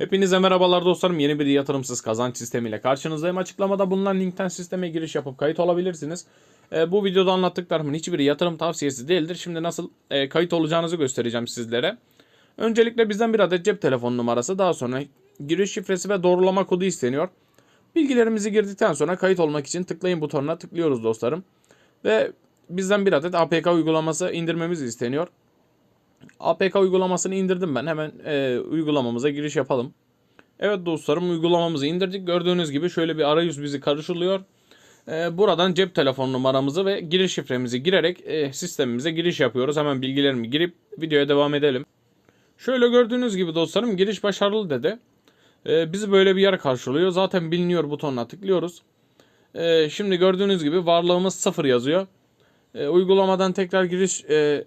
Hepinize merhabalar dostlarım. Yeni bir yatırımsız kazanç sistemiyle karşınızdayım. Açıklamada bulunan linkten sisteme giriş yapıp kayıt olabilirsiniz. Ee, bu videoda anlattıklarımın hiçbiri yatırım tavsiyesi değildir. Şimdi nasıl e, kayıt olacağınızı göstereceğim sizlere. Öncelikle bizden bir adet cep telefon numarası, daha sonra giriş şifresi ve doğrulama kodu isteniyor. Bilgilerimizi girdikten sonra kayıt olmak için tıklayın butonuna tıklıyoruz dostlarım. Ve bizden bir adet APK uygulaması indirmemiz isteniyor. APK uygulamasını indirdim ben. Hemen e, uygulamamıza giriş yapalım. Evet dostlarım uygulamamızı indirdik. Gördüğünüz gibi şöyle bir arayüz bizi karşılıyor. E, buradan cep telefon numaramızı ve giriş şifremizi girerek e, sistemimize giriş yapıyoruz. Hemen bilgilerimi girip videoya devam edelim. Şöyle gördüğünüz gibi dostlarım giriş başarılı dedi. E, bizi böyle bir yer karşılıyor. Zaten biliniyor butonuna tıklıyoruz. E, şimdi gördüğünüz gibi varlığımız sıfır yazıyor. E, uygulamadan tekrar giriş e,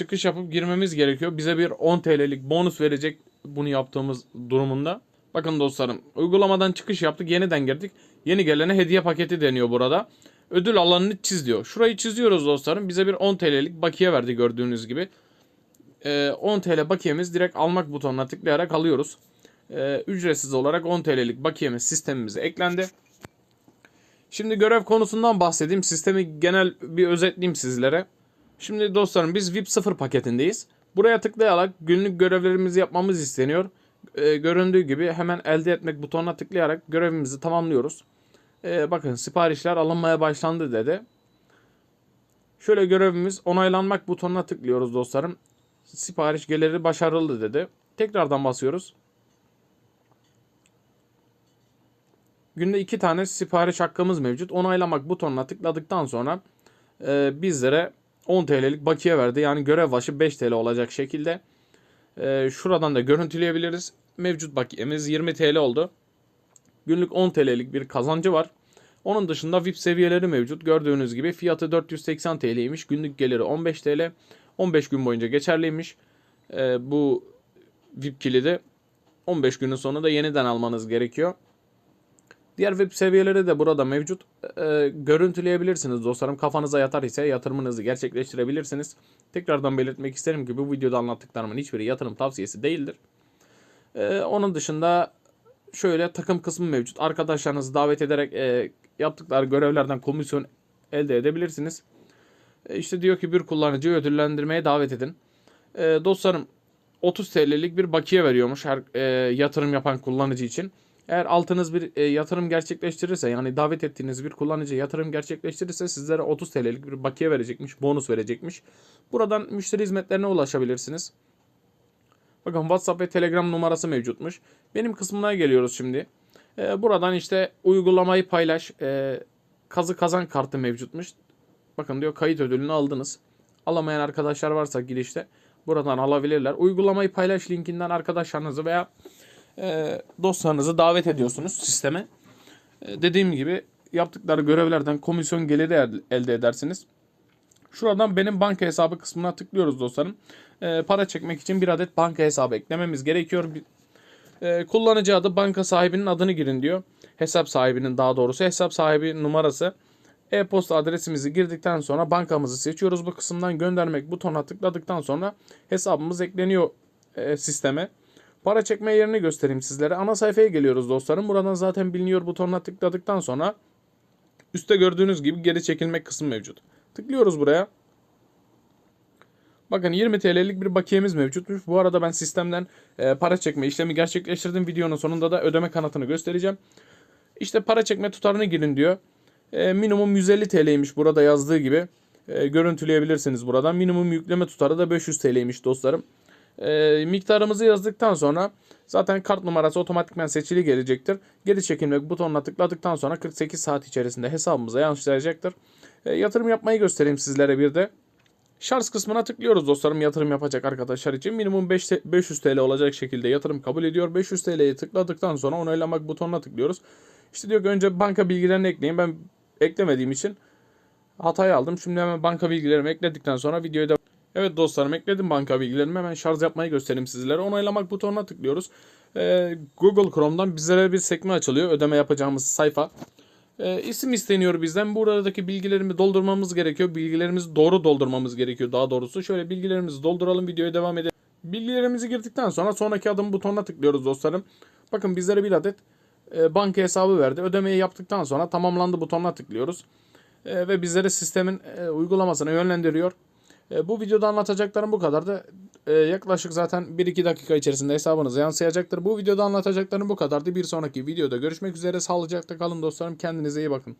çıkış yapıp girmemiz gerekiyor. Bize bir 10 TL'lik bonus verecek bunu yaptığımız durumunda. Bakın dostlarım uygulamadan çıkış yaptık yeniden girdik. Yeni gelene hediye paketi deniyor burada. Ödül alanını çiz diyor. Şurayı çiziyoruz dostlarım. Bize bir 10 TL'lik bakiye verdi gördüğünüz gibi. Ee, 10 TL bakiyemiz direkt almak butonuna tıklayarak alıyoruz. Ee, ücretsiz olarak 10 TL'lik bakiyemiz sistemimize eklendi. Şimdi görev konusundan bahsedeyim. Sistemi genel bir özetleyeyim sizlere. Şimdi dostlarım biz VIP 0 paketindeyiz. Buraya tıklayarak günlük görevlerimizi yapmamız isteniyor. Ee, göründüğü gibi hemen elde etmek butonuna tıklayarak görevimizi tamamlıyoruz. Ee, bakın siparişler alınmaya başlandı dedi. Şöyle görevimiz onaylanmak butonuna tıklıyoruz dostlarım. Sipariş geliri başarılı dedi. Tekrardan basıyoruz. Günde iki tane sipariş hakkımız mevcut. Onaylamak butonuna tıkladıktan sonra e, bizlere 10 TL'lik bakiye verdi. Yani görev başı 5 TL olacak şekilde. E, şuradan da görüntüleyebiliriz. Mevcut bakiyemiz 20 TL oldu. Günlük 10 TL'lik bir kazancı var. Onun dışında VIP seviyeleri mevcut. Gördüğünüz gibi fiyatı 480 TL'ymiş. Günlük geliri 15 TL. 15 gün boyunca geçerliymiş. E, bu VIP kilidi 15 günün sonunda yeniden almanız gerekiyor. Diğer web seviyeleri de burada mevcut. E, görüntüleyebilirsiniz dostlarım. Kafanıza yatar ise yatırımınızı gerçekleştirebilirsiniz. Tekrardan belirtmek isterim ki bu videoda anlattıklarımın hiçbiri yatırım tavsiyesi değildir. E, onun dışında şöyle takım kısmı mevcut. Arkadaşlarınızı davet ederek e, yaptıkları görevlerden komisyon elde edebilirsiniz. E, işte diyor ki bir kullanıcıyı ödüllendirmeye davet edin. E, dostlarım 30 TL'lik bir bakiye veriyormuş her e, yatırım yapan kullanıcı için. Eğer altınız bir e, yatırım gerçekleştirirse yani davet ettiğiniz bir kullanıcı yatırım gerçekleştirirse sizlere 30 TL'lik bir bakiye verecekmiş, bonus verecekmiş. Buradan müşteri hizmetlerine ulaşabilirsiniz. Bakın WhatsApp ve Telegram numarası mevcutmuş. Benim kısmına geliyoruz şimdi. E, buradan işte uygulamayı paylaş, e, kazı kazan kartı mevcutmuş. Bakın diyor kayıt ödülünü aldınız. Alamayan arkadaşlar varsa girişte buradan alabilirler. Uygulamayı paylaş linkinden arkadaşlarınızı veya dostlarınızı davet ediyorsunuz sisteme. E, dediğim gibi yaptıkları görevlerden komisyon geliri el- elde edersiniz. Şuradan benim banka hesabı kısmına tıklıyoruz dostlarım. E, para çekmek için bir adet banka hesabı eklememiz gerekiyor. E, kullanıcı adı banka sahibinin adını girin diyor. Hesap sahibinin daha doğrusu hesap sahibi numarası. E-posta adresimizi girdikten sonra bankamızı seçiyoruz. Bu kısımdan göndermek butonuna tıkladıktan sonra hesabımız ekleniyor e, sisteme. Para çekme yerini göstereyim sizlere. Ana sayfaya geliyoruz dostlarım. Buradan zaten biliniyor butonuna tıkladıktan sonra üstte gördüğünüz gibi geri çekilmek kısmı mevcut. Tıklıyoruz buraya. Bakın 20 TL'lik bir bakiyemiz mevcutmuş. Bu arada ben sistemden e, para çekme işlemi gerçekleştirdim. Videonun sonunda da ödeme kanatını göstereceğim. İşte para çekme tutarını girin diyor. E, minimum 150 TL'ymiş burada yazdığı gibi. E, görüntüleyebilirsiniz buradan. Minimum yükleme tutarı da 500 TL'ymiş dostlarım. E, miktarımızı yazdıktan sonra zaten kart numarası otomatikman seçili gelecektir. Geri çekilmek butonuna tıkladıktan sonra 48 saat içerisinde hesabımıza yansıyacaktır. E, yatırım yapmayı göstereyim sizlere bir de. Şarj kısmına tıklıyoruz dostlarım yatırım yapacak arkadaşlar için. Minimum 5 te- 500 TL olacak şekilde yatırım kabul ediyor. 500 TL'yi tıkladıktan sonra onaylamak butonuna tıklıyoruz. İşte diyor ki önce banka bilgilerini ekleyin. Ben eklemediğim için hatayı aldım. Şimdi hemen banka bilgilerimi ekledikten sonra videoyu da Evet dostlarım ekledim banka bilgilerimi. Hemen şarj yapmayı göstereyim sizlere. Onaylamak butonuna tıklıyoruz. Ee, Google Chrome'dan bizlere bir sekme açılıyor. Ödeme yapacağımız sayfa. Ee, isim isteniyor bizden. Buradaki bilgilerimi doldurmamız gerekiyor. Bilgilerimizi doğru doldurmamız gerekiyor daha doğrusu. Şöyle bilgilerimizi dolduralım. Videoya devam edelim. Bilgilerimizi girdikten sonra sonraki adım butonuna tıklıyoruz dostlarım. Bakın bizlere bir adet e, banka hesabı verdi. Ödemeyi yaptıktan sonra tamamlandı butonuna tıklıyoruz. E, ve bizleri sistemin e, uygulamasına yönlendiriyor. E, bu videoda anlatacaklarım bu kadardı. E, yaklaşık zaten 1-2 dakika içerisinde hesabınıza yansıyacaktır. Bu videoda anlatacaklarım bu kadardı. Bir sonraki videoda görüşmek üzere. Sağlıcakla kalın dostlarım. Kendinize iyi bakın.